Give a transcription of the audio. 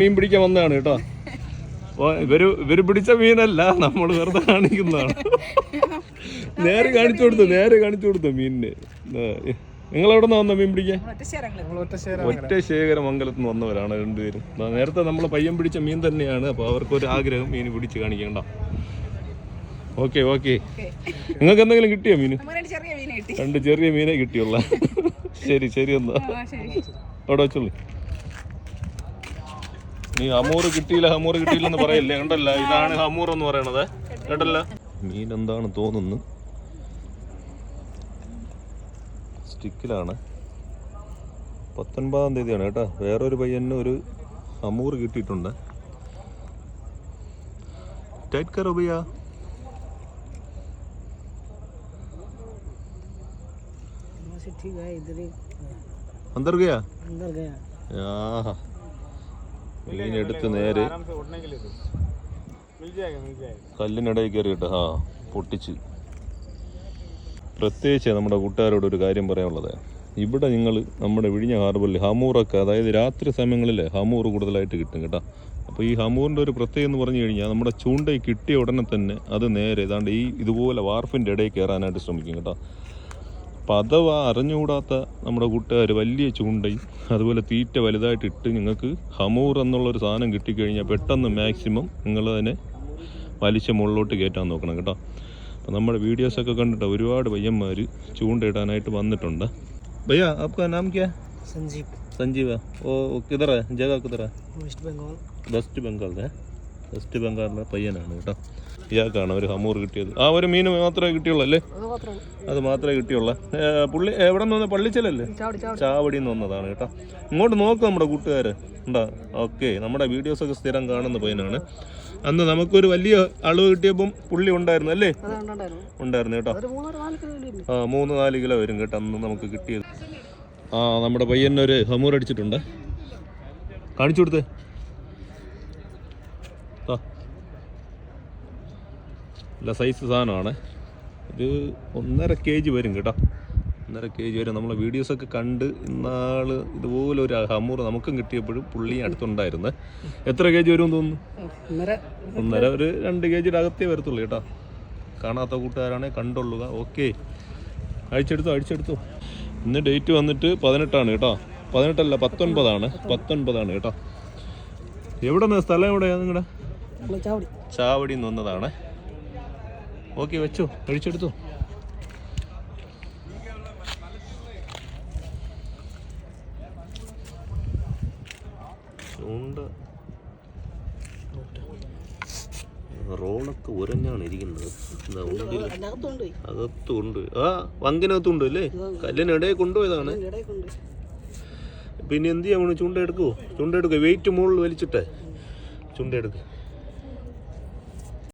മീൻ പിടിക്കാൻ വന്നതാണ് കേട്ടോ. അപ്പൊ ഇവർ ഇവർ പിടിച്ച മീനല്ല നമ്മൾ വെറുതെ കാണിക്കുന്നതാണ്. നേരെ കാണിച്ചു കൊടുത്തു നേരെ കാണിച്ചു കൊടുത്തു മീനിന്. നിങ്ങൾ എവിടെ നിന്ന് വന്ന മീൻ പിടിക്കാൻ? ഒറ്റ ശേഖരമംഗലത്ത് നിന്ന് വന്നവരാണ് രണ്ടുപേരും. നേരത്തെ നമ്മൾ പയ്യൻ പിടിച്ച മീൻ തന്നെയാണ് അപ്പോൾ അവർക്കൊരു ആഗ്രഹം മീൻ പിടിച്ച് കാണിക്കണ്ട. Okay okay. നിങ്ങൾക്ക് എന്തെങ്കിലും കിട്ടിയോ മീന്? ചെറിയ മീൻ കിട്ടി. രണ്ട് ചെറിയ മീനെ കിട്ടിയുള്ള. ശരി ശരി എന്നാ. ശരി. അവിടെ വെച്ചോളൂ. നീ ഹമൂറ് കിട്ടിയില്ല ഹമൂറ് കിട്ടിയില്ലെന്ന് പറയല്ലേ കണ്ടല്ല ഇതാണ് ഹമൂർ എന്ന് പറയണത് കേട്ടല്ല മീൻ എന്താണ് തോന്നുന്നു സ്റ്റിക്കിലാണ് പത്തൊൻപതാം തീയതിയാണ് കേട്ടോ വേറൊരു പയ്യന് ഒരു ഹമൂർ കിട്ടിയിട്ടുണ്ട് ടൈറ്റ് കറോ ഭയ്യ ठीक है इधर ही അന്തർ ഗയാ अंदर गया എടുത്ത് നേരെ കല്ലിനിടയിൽ കയറിയിട്ട് ആ പൊട്ടിച്ച്. പ്രത്യേകിച്ച് നമ്മുടെ കൂട്ടുകാരോട് ഒരു കാര്യം പറയാനുള്ളത്. ഇവിടെ നിങ്ങൾ നമ്മുടെ വിഴിഞ്ഞ ഹാർബറിൽ ഹമൂറൊക്കെ അതായത് രാത്രി സമയങ്ങളിൽ ഹമൂർ കൂടുതലായിട്ട് കിട്ടും കേട്ടോ. അപ്പോൾ ഈ ഹമൂറിന്റെ ഒരു പ്രത്യേകം എന്ന് പറഞ്ഞു കഴിഞ്ഞാൽ നമ്മുടെ ചൂണ്ടയിൽ കിട്ടിയ ഉടനെ തന്നെ അത് നേരെ ഏതാണ്ട് ഈ ഇതുപോലെ വാർഫിന്റെ ഇടയിൽ കയറാനായിട്ട് ശ്രമിക്കും കേട്ടോ. പദവ അറിഞ്ഞുകൂടാത്ത നമ്മുടെ കൂട്ടുകാർ വലിയ ചൂണ്ടയും അതുപോലെ തീറ്റ വലുതായിട്ട് ഇട്ട് നിങ്ങൾക്ക് ഹമൂർ എന്നുള്ളൊരു സാധനം കിട്ടിക്കഴിഞ്ഞാൽ പെട്ടെന്ന് മാക്സിമം നിങ്ങൾ അതിനെ വലിച്ച മുകളിലോട്ട് കയറ്റാൻ നോക്കണം കേട്ടോ. അപ്പോൾ നമ്മുടെ വീഡിയോസൊക്കെ കണ്ടിട്ട് ഒരുപാട് പയ്യന്മാർ ചൂണ്ടയിടാനായിട്ട് വന്നിട്ടുണ്ട്. ഭയ്യാ അപ്പം നാം ക്യാ? സഞ്ജീവ്. സഞ്ജീവ? ഓ കിതറ ജഗ കിതറ west Bengal. West Bengal west ബംഗാളിലെ പയ്യനാണ് കേട്ടോ. ഇയാൾക്കാണ് ഒരു ഹമൂർ കിട്ടിയത്. ആ ഒരു മീൻ മാത്രമേ കിട്ടിയുള്ളൂ. അല്ലേ അത് മാത്രമേ കിട്ടിയുള്ളൂ. പുള്ളി എവിടെ നിന്ന് വന്നത് പള്ളിച്ചലല്ലേ? ചാവടിയിൽ നിന്ന് വന്നതാണ് കേട്ടോ. ഇങ്ങോട്ട് നോക്ക് നമ്മുടെ കൂട്ടുകാർ ഉണ്ടാ? ഓക്കെ. നമ്മുടെ വീഡിയോസൊക്കെ സ്ഥിരം കാണുന്ന പയ്യനാണ്. അന്ന് നമുക്കൊരു വലിയ അളവ് കിട്ടിയപ്പം പുള്ളി ഉണ്ടായിരുന്നു അല്ലേ? ഉണ്ടായിരുന്നു. കേട്ടോ. ആ മൂന്ന് നാല് കിലോ വരും കേട്ടോ അന്ന് നമുക്ക് കിട്ടിയത്. ആ നമ്മുടെ പയ്യനൊരു ഹമൂർ അടിച്ചിട്ടുണ്ട്. കാണിച്ചു കൊടുത്തേ. നല്ല സൈസ് സാധനമാണ്. ഒരു ഒന്നര കെ ജി വരും കേട്ടോ. ഒന്നര കെ ജി വരും. നമ്മളെ വീഡിയോസൊക്കെ കണ്ട് ഇന്നാൾ ഇതുപോലെ ഒരു ഹമൂർ നമുക്കും കിട്ടിയപ്പോഴും പുള്ളി അടുത്തുണ്ടായിരുന്നു. എത്ര കെ ജി വരും തോന്നുന്നു? ഒന്നര. ഒരു രണ്ട് കെ ജിയുടെ അകത്തേ വരത്തുള്ളൂ കേട്ടോ. കാണാത്ത കൂട്ടുകാരാണെ കണ്ടുള്ളുക ഓക്കെ അഴിച്ചെടുത്തു അഴിച്ചെടുത്തു. ഇന്ന് ഡേറ്റ് വന്നിട്ട് പതിനെട്ടാണ് കേട്ടോ. പതിനെട്ടല്ല പത്തൊൻപതാണ്. പത്തൊൻപതാണ് കേട്ടോ. എവിടെ നിന്ന് സ്ഥലം എവിടെയാണ് നിങ്ങളുടെ ചാവടി. നിന്നതാണ്. ഓക്കെ വെച്ചു. കഴിച്ചെടുത്തു. ചൂണ്ട. റോളൊക്കെ ഉരഞ്ഞാണ് ഇരിക്കുന്നത്. അകത്തുണ്ട്. ആ വങ്കിനകത്തുണ്ട് അല്ലേ? കല്ലിനിടയിൽ കൊണ്ടുപോയതാണ്. പിന്നെ എന്ത് ചെയ്യാൻ ചൂണ്ട ചൂണ്ടെടുക്കുക ചൂണ്ട എടുക്കുക വെയിറ്റ് മുകളിൽ വലിച്ചിട്ടേ. ചൂണ്ട എടുക്കുക